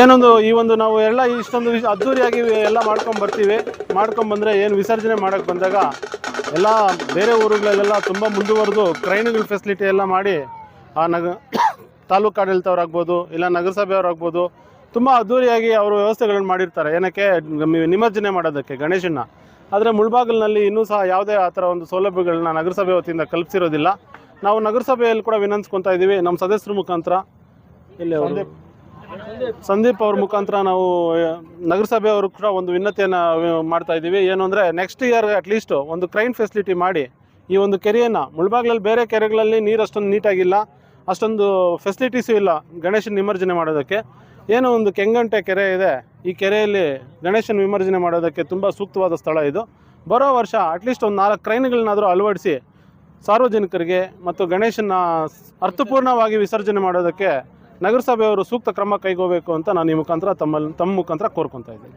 ಏನೊಂದು ಈ ಒಂದು ನಾವು ಎಲ್ಲ ಇಷ್ಟೊಂದು ಅದ್ದೂರಿಯಾಗಿ ಎಲ್ಲ ಮಾಡ್ಕೊಂಡು ಬರ್ತೀವಿ. ಮಾಡ್ಕೊಂಬಂದರೆ ಏನು ವಿಸರ್ಜನೆ ಮಾಡೋಕ್ಕೆ ಬಂದಾಗ ಎಲ್ಲ ಬೇರೆ ಊರುಗಳಲ್ಲೆಲ್ಲ ತುಂಬ ಮುಂದುವರೆದು ಕ್ರೈನ್ಗಳ ಫೆಸಿಲಿಟಿ ಎಲ್ಲ ಮಾಡಿ ಆ ನಗ ತಾಲೂಕು ಆಡಳಿತವ್ರಾಗ್ಬೋದು ಇಲ್ಲ ನಗರಸಭೆಯವರಾಗ್ಬೋದು ತುಂಬ ಅದ್ದೂರಿಯಾಗಿ ಅವರು ವ್ಯವಸ್ಥೆಗಳನ್ನು ಮಾಡಿರ್ತಾರೆ. ಏನಕ್ಕೆ? ನಿಮರ್ಜನೆ ನಿಮಜ್ಜನೆ ಮಾಡೋದಕ್ಕೆ ಗಣೇಶನ್ನ. ಆದರೆ ಮುಳ್ಬಾಗಿಲಿನಲ್ಲಿ ಇನ್ನೂ ಸಹ ಯಾವುದೇ ಆ ಥರ ಒಂದು ಸೌಲಭ್ಯಗಳನ್ನ ನಗರಸಭೆ ವತಿಯಿಂದ ಕಲ್ಪಿಸಿರೋದಿಲ್ಲ. ನಾವು ನಗರಸಭೆಯಲ್ಲಿ ಕೂಡ ವಿನಂತಿಸ್ಕೊತಾ ಇದ್ದೀವಿ. ನಮ್ಮ ಸದಸ್ಯರ ಮುಖಾಂತರ. ಇಲ್ಲಿ ಸಂದೀಪ್ ಅವ್ರ ಮುಖಾಂತರ ನಾವು ನಗರಸಭೆಯವರು ಕೂಡ ಒಂದು ವಿನ್ನತಿಯನ್ನು ಮಾಡ್ತಾ ಇದ್ದೀವಿ. ಏನು ಅಂದರೆ ನೆಕ್ಸ್ಟ್ ಇಯರ್ ಅಟ್ಲೀಸ್ಟ್ ಒಂದು ಕ್ರೈನ್ ಫೆಸಿಲಿಟಿ ಮಾಡಿ, ಈ ಒಂದು ಕೆರೆಯನ್ನು, ಮುಳ್ಬಾಗ್ಲಲ್ಲಿ ಬೇರೆ ಕೆರೆಗಳಲ್ಲಿ ನೀರು ಅಷ್ಟೊಂದು ನೀಟಾಗಿಲ್ಲ, ಅಷ್ಟೊಂದು ಫೆಸಿಲಿಟೀಸು ಇಲ್ಲ ಗಣೇಶನ ವಿಮರ್ಜನೆ ಮಾಡೋದಕ್ಕೆ. ಏನೋ ಒಂದು ಕೆಂಗಂಟೆ ಕೆರೆ ಇದೆ, ಈ ಕೆರೆಯಲ್ಲಿ ಗಣೇಶನ ವಿಮರ್ಜನೆ ಮಾಡೋದಕ್ಕೆ ತುಂಬ ಸೂಕ್ತವಾದ ಸ್ಥಳ ಇದು. ಬರೋ ವರ್ಷ ಅಟ್ಲೀಸ್ಟ್ ಒಂದು ನಾಲ್ಕು ಕ್ರೈನ್ಗಳನ್ನಾದರೂ ಅಳವಡಿಸಿ, ಸಾರ್ವಜನಿಕರಿಗೆ ಮತ್ತು ಗಣೇಶನ ಅರ್ಥಪೂರ್ಣವಾಗಿ ವಿಸರ್ಜನೆ ಮಾಡೋದಕ್ಕೆ ನಗರಸಭೆಯವರು ಸೂಕ್ತ ಕ್ರಮ ಕೈಗೋಬೇಕು ಅಂತ ನಾನು ಈ ಮುಖಾಂತರ ತಮ್ಮಲ್ಲಿ ತಮ್ಮ ಮುಖಾಂತರ ಕೋರ್ಕೊತಾ ಇದ್ದೀನಿ.